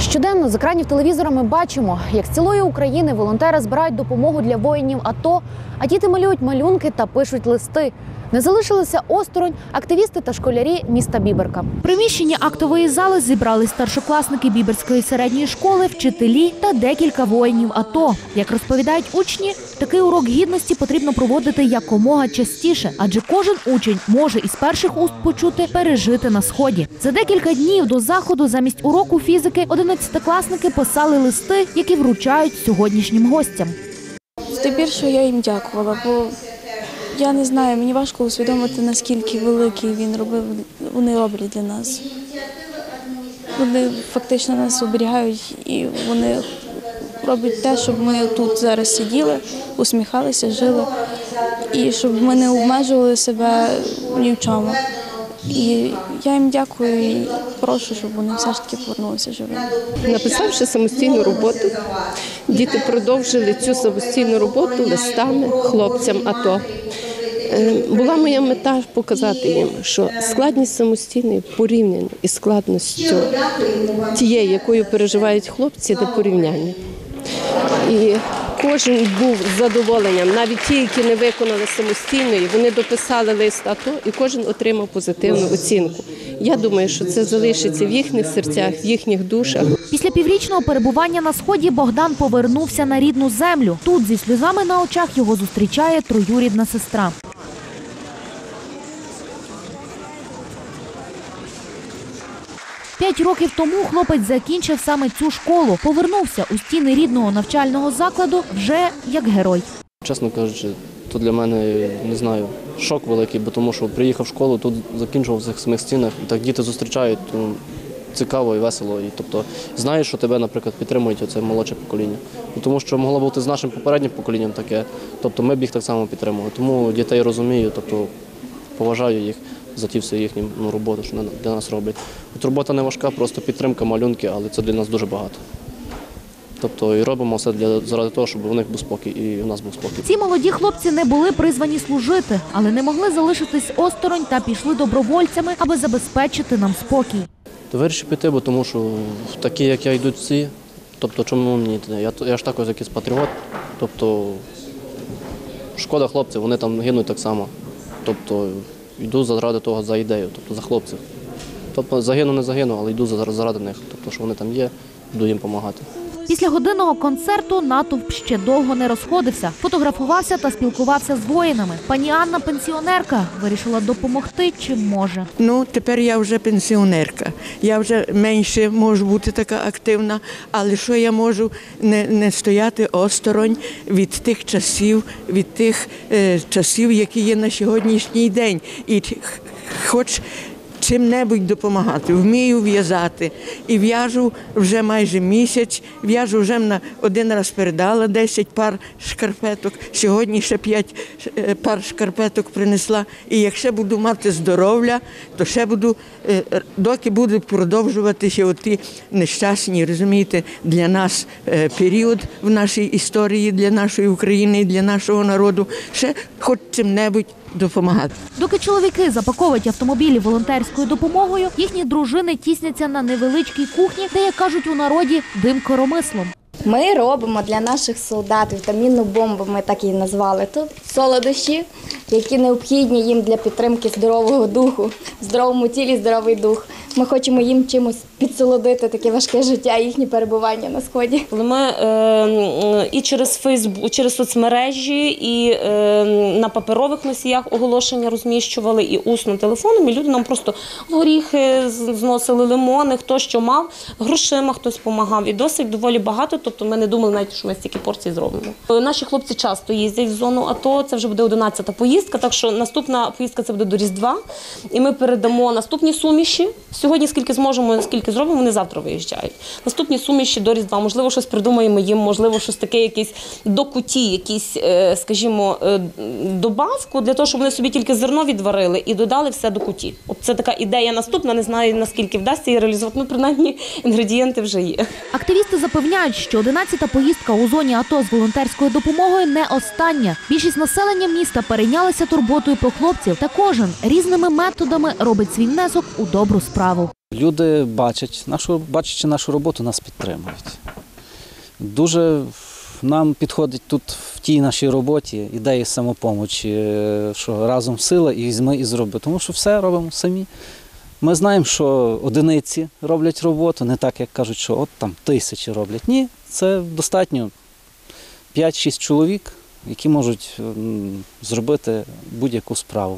Щоденно з екранів телевізора ми бачимо, як з цілої України волонтери збирають допомогу для воїнів АТО, а діти малюють малюнки та пишуть листи. Не залишилися осторонь активісти та школярі міста Біберка. В приміщенні актової зали зібрались старшокласники Біберської середньої школи, вчителі та декілька воїнів АТО. Як розповідають учні, такий урок гідності потрібно проводити якомога частіше, адже кожен учень може із перших уст почути пережити на сході. За декілька днів до заходу замість уроку фізики одинадцятикласники писали листи, які вручають сьогоднішнім гостям. Здебільшого я їм дякувала, бо я не знаю, мені важко усвідомити, наскільки великий він робив, вони роблять для нас. Вони фактично нас оберігають і вони роблять те, щоб ми тут зараз сиділи, усміхалися, жили, і щоб ми не обмежували себе ні в чому. І я їм дякую і прошу, щоб вони все ж таки повернулися живими. Написавши самостійну роботу, діти продовжили цю самостійну роботу листами хлопцям АТО. Е, Була моя мета показати їм, що складність самостійної порівняно із складністю тієї, якою переживають хлопці, не порівняння. І кожен був з задоволенням, навіть ті, які не виконали самостійної, вони дописали лист АТО, і кожен отримав позитивну оцінку. Я думаю, що це залишиться в їхніх серцях, в їхніх душах. Після піврічного перебування на сході Богдан повернувся на рідну землю. Тут зі сльозами на очах його зустрічає троюрідна сестра. П'ять років тому хлопець закінчив саме цю школу. Повернувся у стіни рідного навчального закладу вже як герой. Чесно кажучи, то для мене не знаю, шок великий, бо тому що приїхав в школу, тут закінчував в цих самих стінах, і так діти зустрічають, то цікаво і весело. І тобто знаєш, що тебе, наприклад, підтримують оце молодше покоління. Ну, Тому що могло бути з нашим попереднім поколінням таке. Тобто ми б їх так само підтримували. Тому дітей розумію, тобто поважаю їх за ті всі їхні ну, роботи, що для нас роблять. От робота не важка, просто підтримка, малюнки, але це для нас дуже багато. Тобто і робимо все для заради того, щоб у них був спокій і у нас був спокій. Ці молоді хлопці не були призвані служити, але не могли залишитись осторонь та пішли добровольцями, аби забезпечити нам спокій. То вирішив піти, бо тому що такі, як я, йдуть всі. Тобто, чому мені? Я, я ж також якийсь патріот. Тобто, шкода хлопців, вони там гинуть так само. Тобто, йду заради того за ідею, тобто за хлопців. Тобто загину, не загину, але йду за- заради них. Тобто, що вони там є, буду їм допомагати. Після годинного концерту натовп ще довго не розходився. Фотографувався та спілкувався з воїнами. Пані Анна, пенсіонерка, вирішила допомогти чим може. Ну, тепер я вже пенсіонерка. Я вже менше можу бути така активна, але що я можу не, не стояти осторонь від тих часів, від тих е, часів, які є на сьогоднішній день. І хоч чим-небудь допомагати. Вмію в'язати. І в'яжу вже майже місяць. В'яжу вже на один раз передала 10 пар шкарпеток. Сьогодні ще 5 пар шкарпеток принесла. І якщо буду мати здоров'я, то ще буду, е, доки будуть продовжуватися оті нещасні, розумієте, для нас е, період в нашій історії, для нашої України для нашого народу, ще хоч чим-небудь допомагати. Доки чоловіки запаковують автомобілі волонтерською допомогою, їхні дружини тісняться на невеличкій кухні, де, як кажуть у народі, дим коромислом. Ми робимо для наших солдат вітамінну бомбу, ми так її назвали. Тут солодощі, які необхідні їм для підтримки здорового духу, в здоровому тілі здоровий дух. Ми хочемо їм чимось підсолодити таке важке життя, їхнє перебування на сході. Ми е, і через Фейсбук, через соцмережі, і е, на паперових носіях оголошення розміщували, і усно телефоном, і люди нам просто горіхи зносили, лимони, хто що мав, грошима хтось допомагав. І досить доволі багато. Тобто ми не думали навіть, що ми стільки порцій зробимо. Е, Наші хлопці часто їздять в зону АТО. Це вже буде 11-та поїздка. Так що наступна поїздка це буде до Різдва. І ми передамо наступні суміші. Сьогодні скільки зможемо, скільки зробимо, вони завтра виїжджають. Наступні суміші до Різдва. Можливо, щось придумаємо їм, можливо, щось таке, якесь до куті, якісь, е, скажімо, е, добавку для того, щоб вони собі тільки зерно відварили і додали все до куті. От це така ідея наступна. Не знаю наскільки вдасться її реалізувати. Ну, принаймні, інгредієнти вже є. Активісти запевняють, що 11-та поїздка у зоні АТО з волонтерською допомогою не остання. Більшість населення міста перейнялися турботою про хлопців, та кожен різними методами робить свій внесок у добру справу. Люди бачать нашу, бачачи нашу роботу, нас підтримують. Дуже нам підходить тут в тій нашій роботі ідея самопомочі, що разом сила і візьми і зроби. Тому що все робимо самі. Ми знаємо, що одиниці роблять роботу, не так, як кажуть, що от там тисячі роблять. Ні, це достатньо 5-6 чоловік, які можуть зробити будь-яку справу.